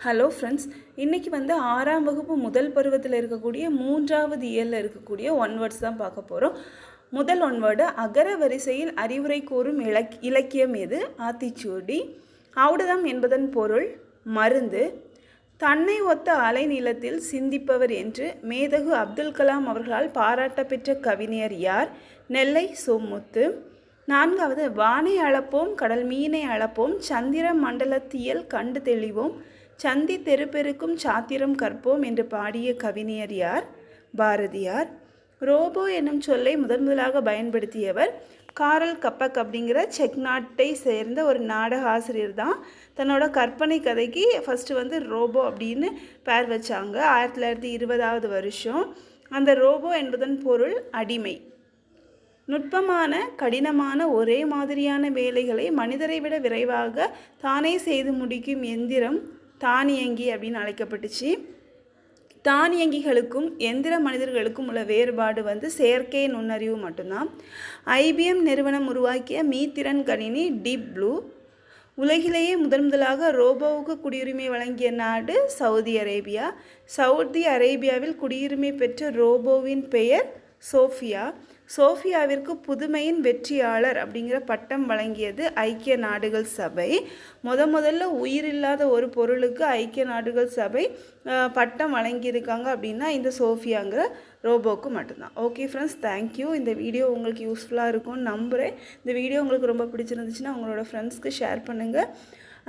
Hello friends இன்றைக்கி வந்து ஆறாம் வகுப்பு முதல் பருவத்தில் இருக்கக்கூடிய மூன்றாவது இயலில் இருக்கக்கூடிய ஒன் வேர்ட்ஸ் தான் பார்க்க போகிறோம் முதல் ஒன் வேர்டு அகர வரிசையில் அறிவுரை கூறும் இலக் இலக்கியம் எது? ஆத்திச்சூடி. ஆவுடதம் என்பதன் பொருள் மருந்து. தன்னை ஒத்த அலைநீளத்தில் சிந்திப்பவர் என்று மேதகு அப்துல் கலாம் அவர்களால் பாராட்ட பெற்ற கவிஞர் யார்? நெல்லை சோமுத்து. நான்காவது வானை அளப்போம் கடல் மீனை அளப்போம் சந்திர மண்டலத்தியல் கண்டு தெளிவோம். சந்தி தெருப்பெருக்கும் சாத்திரம் கற்போம் என்று பாடிய கவிஞர் யார்? பாரதியார். ரோபோ என்னும் சொல்லை முதன் முதலாக பயன்படுத்தியவர் காரல் கப்பக் அப்படிங்கிற செக் நாட்டை சேர்ந்த ஒரு நாடக ஆசிரியர் தான். தன்னோட கற்பனை கதைக்கு ஃபஸ்ட்டு வந்து ரோபோ அப்படின்னு பேர் வச்சாங்க. ஆயிரத்தி தொள்ளாயிரத்தி இருபதாவது வருஷம். அந்த ரோபோ என்பதன் பொருள் அடிமை. நுட்பமான கடினமான ஒரே மாதிரியான வேலைகளை மனிதரை விட விரைவாக தானே செய்து முடிக்கும் எந்திரம் தானியங்கி அப்படின்னு அழைக்கப்பட்டுச்சு. தானியங்கிகளுக்கும் எந்திர மனிதர்களுக்கும் உள்ள வேறுபாடு வந்து செயற்கை நுண்ணறிவு மட்டும்தான். ஐபிஎம் நிறுவனம் உருவாக்கிய மீத்திறன் கணினி டீப் ப்ளூ. உலகிலேயே முதன் முதலாக ரோபோவுக்கு குடியுரிமை வழங்கிய நாடு சவுதி அரேபியா. சவுதி அரேபியாவில் குடியுரிமை பெற்ற ரோபோவின் பெயர் சோஃபியா. சோஃபியாவிற்கு புதுமையின் வெற்றியாளர் அப்படிங்கிற பட்டம் வழங்கியது ஐக்கிய நாடுகள் சபை. முத முதல்ல உயிரில்லாத ஒரு பொருளுக்கு ஐக்கிய நாடுகள் சபை பட்டம் வழங்கியிருக்காங்க அப்படின்னா இந்த சோஃபியாங்கிற ரோபோக்கு மட்டும்தான். ஓகே ஃப்ரெண்ட்ஸ் தேங்க்யூ இந்த வீடியோ உங்களுக்கு யூஸ்ஃபுல்லாக இருக்கும்னு நம்புகிறேன் இந்த வீடியோ உங்களுக்கு ரொம்ப பிடிச்சிருந்துச்சுன்னா உங்களோட ஃப்ரெண்ட்ஸ்க்கு ஷேர் பண்ணுங்கள்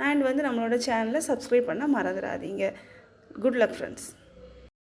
அண்ட் வந்து நம்மளோட சேனலை சப்ஸ்கிரைப் பண்ண மறந்துடாதீங்க. Good luck friends